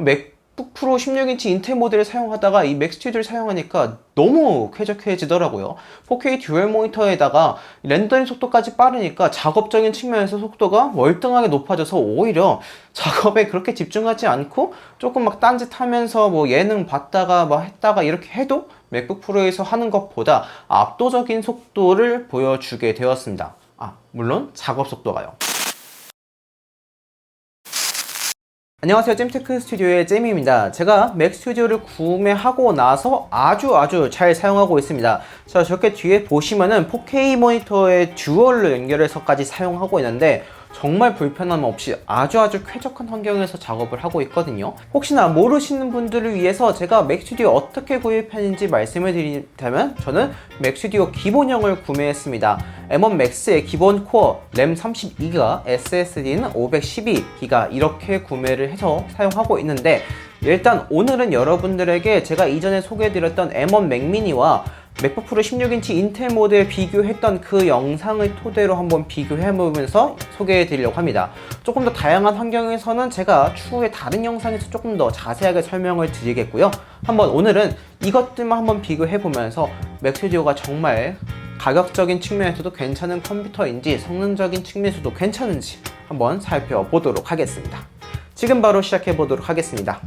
맥북 프로 16인치 인텔 모델을 사용하다가 이 맥 스튜디오를 사용하니까 너무 쾌적해지더라고요. 4K 듀얼 모니터에다가 렌더링 속도까지 빠르니까 작업적인 측면에서 속도가 월등하게 높아져서 오히려 작업에 그렇게 집중하지 않고 조금 막 딴짓 하면서 뭐 예능 봤다가 뭐 했다가 이렇게 해도 맥북 프로에서 하는 것보다 압도적인 속도를 보여주게 되었습니다. 아, 물론 작업 속도가요. 안녕하세요. 잼테크 스튜디오의 잼입니다. 제가 맥 스튜디오를 구매하고 나서 아주 아주 잘 사용하고 있습니다. 자, 저렇게 뒤에 보시면은 4K 모니터에 듀얼로 연결해서까지 사용하고 있는데 정말 불편함 없이 아주 아주 쾌적한 환경에서 작업을 하고 있거든요. 혹시나 모르시는 분들을 위해서 제가 맥스튜디오 어떻게 구입했는지 말씀을 드리자면 저는 맥스튜디오 기본형을 구매했습니다. M1 Max의 기본 코어, 램 32기가, SSD는 512기가 이렇게 구매를 해서 사용하고 있는데 일단 오늘은 여러분들에게 제가 이전에 소개해드렸던 M1 맥미니와 맥북 프로 16인치 인텔 모델 비교했던 그 영상을 토대로 한번 비교해보면서 소개해드리려고 합니다. 조금 더 다양한 환경에서는 제가 추후에 다른 영상에서 조금 더 자세하게 설명을 드리겠고요. 한번 오늘은 이것들만 한번 비교해보면서 맥스튜디오가 정말 가격적인 측면에서도 괜찮은 컴퓨터인지 성능적인 측면에서도 괜찮은지 한번 살펴보도록 하겠습니다. 지금 바로 시작해보도록 하겠습니다.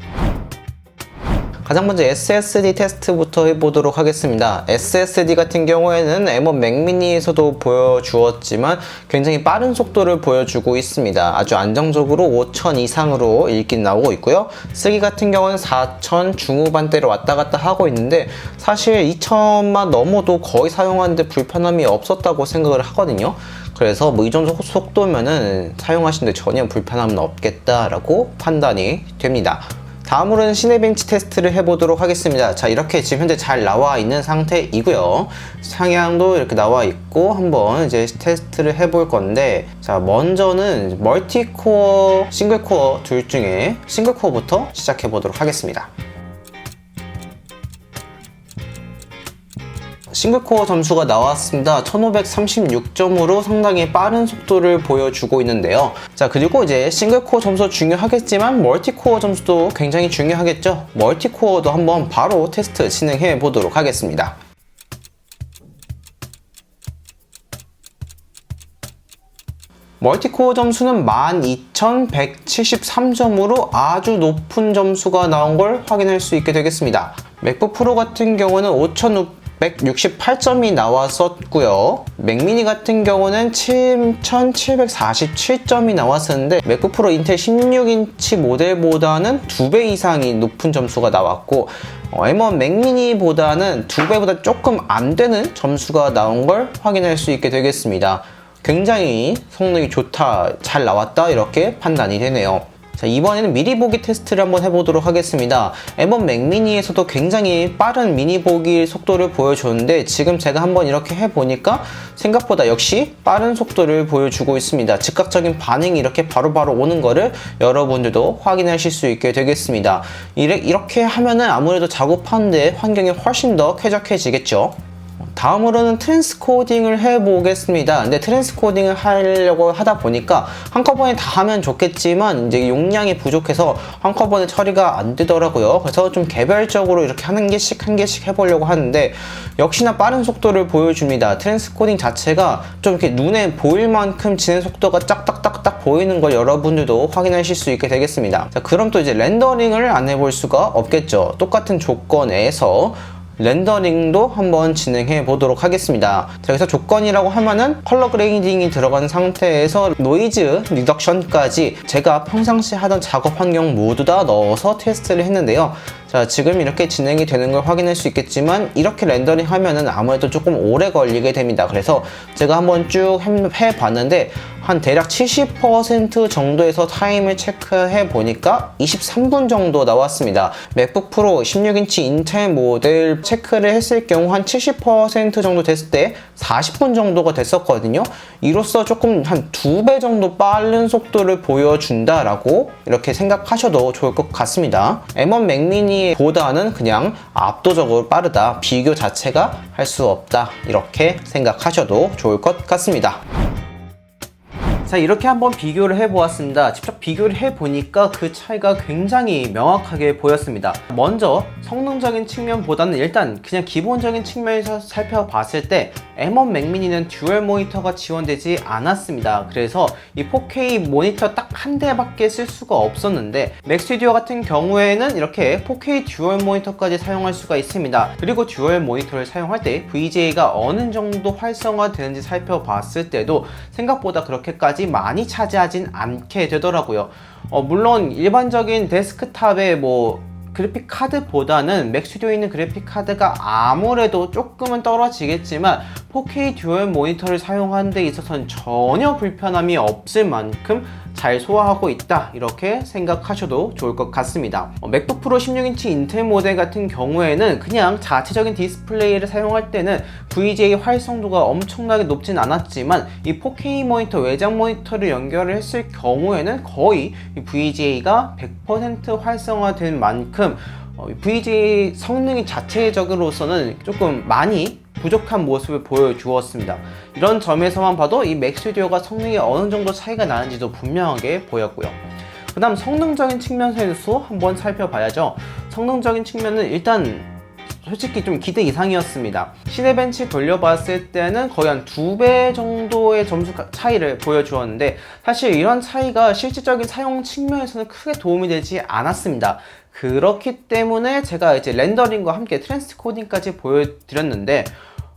가장 먼저 SSD 테스트부터 해보도록 하겠습니다. SSD 같은 경우에는 M1 맥미니에서도 보여주었지만 굉장히 빠른 속도를 보여주고 있습니다. 아주 안정적으로 5000 이상으로 읽긴 나오고 있고요. 쓰기 같은 경우는 4000 중후반대로 왔다 갔다 하고 있는데 사실 2000만 넘어도 거의 사용하는데 불편함이 없었다고 생각을 하거든요. 그래서 뭐 이 정도 속도면은 사용하시는데 전혀 불편함은 없겠다라고 판단이 됩니다. 다음으로는 시네벤치 테스트를 해보도록 하겠습니다. 자, 이렇게 지금 현재 잘 나와 있는 상태이고요. 상향도 이렇게 나와 있고 한번 이제 테스트를 해볼 건데 자, 먼저는 멀티코어, 싱글코어 둘 중에 싱글코어부터 시작해 보도록 하겠습니다. 싱글코어 점수가 나왔습니다. 1536점으로 상당히 빠른 속도를 보여주고 있는데요. 자, 그리고 이제 싱글코어 점수 중요하겠지만 멀티코어 점수도 굉장히 중요하겠죠. 멀티코어도 한번 바로 테스트 진행해 보도록 하겠습니다. 멀티코어 점수는 12,173점으로 아주 높은 점수가 나온 걸 확인할 수 있게 되겠습니다. 맥북 프로 같은 경우는 5,668점이 나왔었고요. 맥미니 같은 경우는 7,747점이 나왔었는데 맥북 프로 인텔 16인치 모델보다는 2배 이상이 높은 점수가 나왔고 어, M1 맥미니보다는 2배보다 조금 안 되는 점수가 나온 걸 확인할 수 있게 되겠습니다. 굉장히 성능이 좋다, 잘 나왔다 이렇게 판단이 되네요. 자, 이번에는 미리 보기 테스트를 한번 해보도록 하겠습니다. M1 맥미니에서도 굉장히 빠른 미니 보기 속도를 보여줬는데 지금 제가 한번 이렇게 해보니까 생각보다 역시 빠른 속도를 보여주고 있습니다. 즉각적인 반응이 이렇게 바로바로 오는 거를 여러분들도 확인하실 수 있게 되겠습니다. 이렇게 하면은 아무래도 작업하는데 환경이 훨씬 더 쾌적해지겠죠. 다음으로는 트랜스코딩을 해보겠습니다. 근데 트랜스코딩을 하려고 하다 보니까 한꺼번에 다 하면 좋겠지만 이제 용량이 부족해서 한꺼번에 처리가 안 되더라고요. 그래서 좀 개별적으로 이렇게 한 개씩 한 개씩 해보려고 하는데 역시나 빠른 속도를 보여줍니다. 트랜스코딩 자체가 좀 이렇게 눈에 보일 만큼 진행 속도가 짝딱딱딱 보이는 걸 여러분들도 확인하실 수 있게 되겠습니다. 자, 그럼 또 이제 렌더링을 안 해볼 수가 없겠죠. 똑같은 조건에서 렌더링도 한번 진행해 보도록 하겠습니다. 자, 여기서 조건이라고 하면은 컬러 그레이딩이 들어간 상태에서 노이즈 리덕션까지 제가 평상시 하던 작업 환경 모두 다 넣어서 테스트를 했는데요. 자, 지금 이렇게 진행이 되는 걸 확인할 수 있겠지만 이렇게 렌더링 하면은 아무래도 조금 오래 걸리게 됩니다. 그래서 제가 한번 쭉 해 봤는데 한 대략 70% 정도에서 타임을 체크해 보니까 23분 정도 나왔습니다. 맥북 프로 16인치 인텔 모델 체크를 했을 경우 한 70% 정도 됐을 때 40분 정도가 됐었거든요. 이로써 조금 한 두 배 정도 빠른 속도를 보여준다라고 이렇게 생각하셔도 좋을 것 같습니다. M1 맥미 니보다는 그냥 압도적으로 빠르다. 비교 자체가 할 수 없다. 이렇게 생각하셔도 좋을 것 같습니다. 자 이렇게 한번 비교를 해보았습니다. 직접 비교를 해보니까 그 차이가 굉장히 명확하게 보였습니다. 먼저 성능적인 측면보다는 일단 그냥 기본적인 측면에서 살펴봤을 때 M1 맥미니는 듀얼 모니터가 지원되지 않았습니다. 그래서 이 4K 모니터 딱 한 대밖에 쓸 수가 없었는데 맥스튜디오 같은 경우에는 이렇게 4K 듀얼 모니터까지 사용할 수가 있습니다. 그리고 듀얼 모니터를 사용할 때 VGA가 어느 정도 활성화되는지 살펴봤을 때도 생각보다 그렇게까지 많이 차지하진 않게 되더라고요. 어, 물론 일반적인 데스크탑의 뭐 그래픽 카드보다는 맥 스튜디오에 있는 그래픽 카드가 아무래도 조금은 떨어지겠지만 4K 듀얼 모니터를 사용하는 데 있어서는 전혀 불편함이 없을 만큼 잘 소화하고 있다 이렇게 생각하셔도 좋을 것 같습니다. 어, 맥북 프로 16인치 인텔 모델 같은 경우에는 그냥 자체적인 디스플레이를 사용할 때는 VGA 활성도가 엄청나게 높진 않았지만 이 4K 모니터 외장 모니터를 연결을 했을 경우에는 거의 이 VGA가 100% 활성화된 만큼 어, 이 VGA 성능이 자체적으로서는 조금 많이 부족한 모습을 보여주었습니다. 이런 점에서만 봐도 이 맥스튜디오가 성능이 어느 정도 차이가 나는지도 분명하게 보였고요. 그 다음 성능적인 측면에서 한번 살펴봐야죠. 성능적인 측면은 일단 솔직히 좀 기대 이상이었습니다. 시네벤치 돌려봤을 때는 거의 한 두 배 정도의 점수 가- 차이를 보여주었는데 사실 이런 차이가 실질적인 사용 측면에서는 크게 도움이 되지 않았습니다. 그렇기 때문에 제가 이제 렌더링과 함께 트랜스 코딩까지 보여드렸는데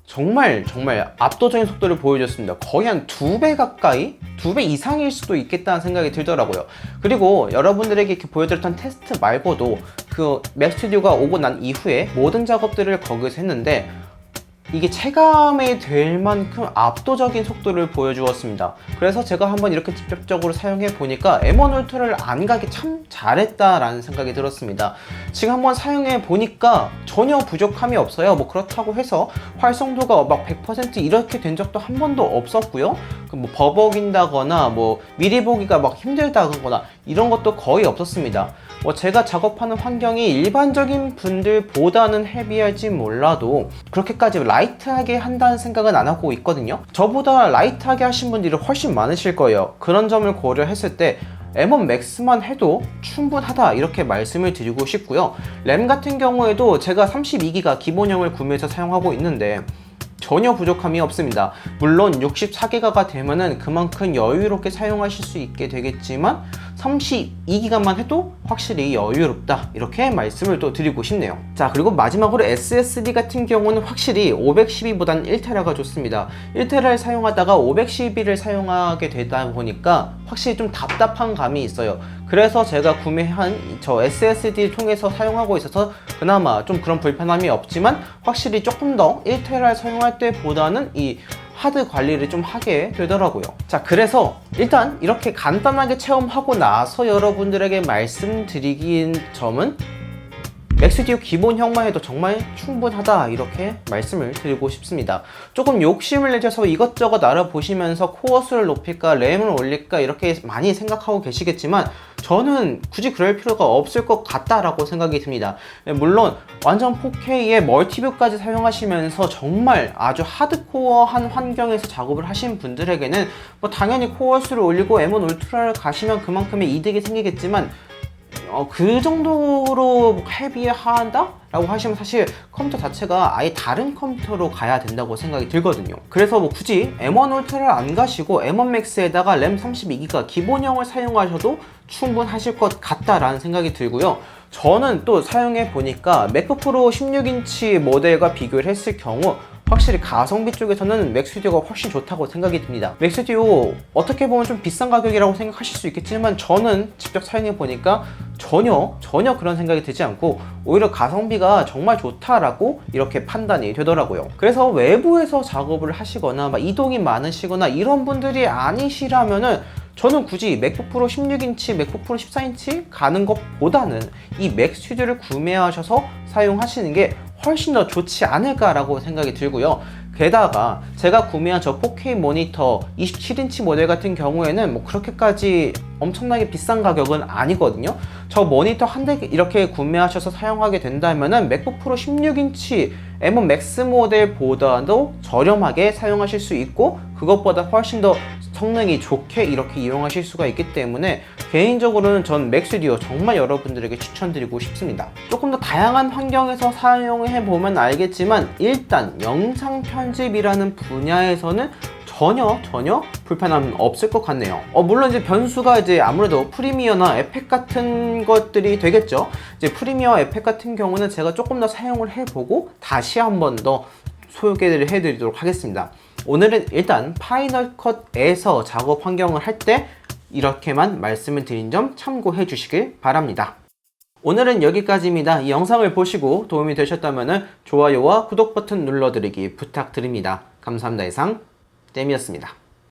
정말 정말 압도적인 속도를 보여줬습니다. 거의 한 두 배 가까이, 두 배 이상일 수도 있겠다는 생각이 들더라고요. 그리고 여러분들에게 이렇게 보여드렸던 테스트 말고도 그 맥스튜디오가 오고 난 이후에 모든 작업들을 거기서 했는데 이게 체감이 될 만큼 압도적인 속도를 보여주었습니다. 그래서 제가 한번 이렇게 직접적으로 사용해 보니까 M1 울트라를 안 가기 참 잘했다라는 생각이 들었습니다. 지금 한번 사용해 보니까 전혀 부족함이 없어요. 뭐 그렇다고 해서 활성도가 막 100% 이렇게 된 적도 한 번도 없었고요. 그뭐 버벅인다거나 뭐 미리 보기가 막 힘들다거나 이런 것도 거의 없었습니다. 뭐 제가 작업하는 환경이 일반적인 분들보다는 헤비할지 몰라도 그렇게까지 라이트하게 한다는 생각은 안 하고 있거든요. 저보다 라이트하게 하신 분들이 훨씬 많으실 거예요. 그런 점을 고려했을 때 M1 맥스만 해도 충분하다 이렇게 말씀을 드리고 싶고요. 램 같은 경우에도 제가 32기가 기본형을 구매해서 사용하고 있는데 전혀 부족함이 없습니다. 물론 64기가가 되면은 그만큼 여유롭게 사용하실 수 있게 되겠지만 32기가만 해도 확실히 여유롭다 이렇게 말씀을 또 드리고 싶네요. 자 그리고 마지막으로 SSD 같은 경우는 확실히 512보다는 1테라가 좋습니다. 1테라를 사용하다가 512를 사용하게 되다 보니까 확실히 좀 답답한 감이 있어요. 그래서 제가 구매한 저 SSD를 통해서 사용하고 있어서 그나마 좀 그런 불편함이 없지만 확실히 조금 더 1테라를 사용할 때보다는 이 하드 관리를 좀 하게 되더라고요. 자, 그래서 일단 이렇게 간단하게 체험하고 나서 여러분들에게 말씀드리긴 점은 맥스튜디오 기본형만 해도 정말 충분하다 이렇게 말씀을 드리고 싶습니다. 조금 욕심을 내셔서 이것저것 알아보시면서 코어 수를 높일까 램을 올릴까 이렇게 많이 생각하고 계시겠지만 저는 굳이 그럴 필요가 없을 것 같다라고 생각이 듭니다. 네, 물론 완전 4K의 멀티뷰까지 사용하시면서 정말 아주 하드코어한 환경에서 작업을 하신 분들에게는 뭐 당연히 코어 수를 올리고 M1 울트라를 가시면 그만큼의 이득이 생기겠지만 어, 그 정도로 헤비하다? 라고 하시면 사실 컴퓨터 자체가 아예 다른 컴퓨터로 가야 된다고 생각이 들거든요. 그래서 뭐 굳이 M1 울트라를 안 가시고 M1 맥스에다가 램 32기가 기본형을 사용하셔도 충분하실 것 같다라는 생각이 들고요. 저는 또 사용해 보니까 맥북 프로 16인치 모델과 비교를 했을 경우 확실히 가성비 쪽에서는 맥스튜디오가 훨씬 좋다고 생각이 듭니다. 맥스튜디오 어떻게 보면 좀 비싼 가격이라고 생각하실 수 있겠지만 저는 직접 사용해 보니까 전혀 전혀 그런 생각이 들지 않고 오히려 가성비가 정말 좋다라고 이렇게 판단이 되더라고요. 그래서 외부에서 작업을 하시거나 막 이동이 많으시거나 이런 분들이 아니시라면은 저는 굳이 맥북 프로 16인치, 맥북 프로 14인치 가는 것보다는 이 맥 스튜디오를 구매하셔서 사용하시는 게 훨씬 더 좋지 않을까라고 생각이 들고요. 게다가 제가 구매한 저 4K 모니터 27인치 모델 같은 경우에는 뭐 그렇게까지 엄청나게 비싼 가격은 아니거든요. 저 모니터 한 대 이렇게 구매하셔서 사용하게 된다면은 맥북 프로 16인치 M1 맥스 모델보다도 저렴하게 사용하실 수 있고 그것보다 훨씬 더 성능이 좋게 이렇게 이용하실 수가 있기 때문에 개인적으로는 전 맥스튜디오 정말 여러분들에게 추천드리고 싶습니다. 조금 더 다양한 환경에서 사용해 보면 알겠지만 일단 영상 편집이라는 분야에서는 전혀 전혀 불편함은 없을 것 같네요. 어, 물론 이제 변수가 이제 아무래도 프리미어나 에펙 같은 것들이 되겠죠. 이제 프리미어 에펙 같은 경우는 제가 조금 더 사용을 해보고 다시 한 번 더 소개를 해드리도록 하겠습니다. 오늘은 일단 파이널 컷에서 작업 환경을 할때 이렇게만 말씀을 드린 점 참고해 주시길 바랍니다. 오늘은 여기까지입니다. 이 영상을 보시고 도움이 되셨다면 좋아요와 구독 버튼 눌러드리기 부탁드립니다. 감사합니다. 이상 땜이었습니다.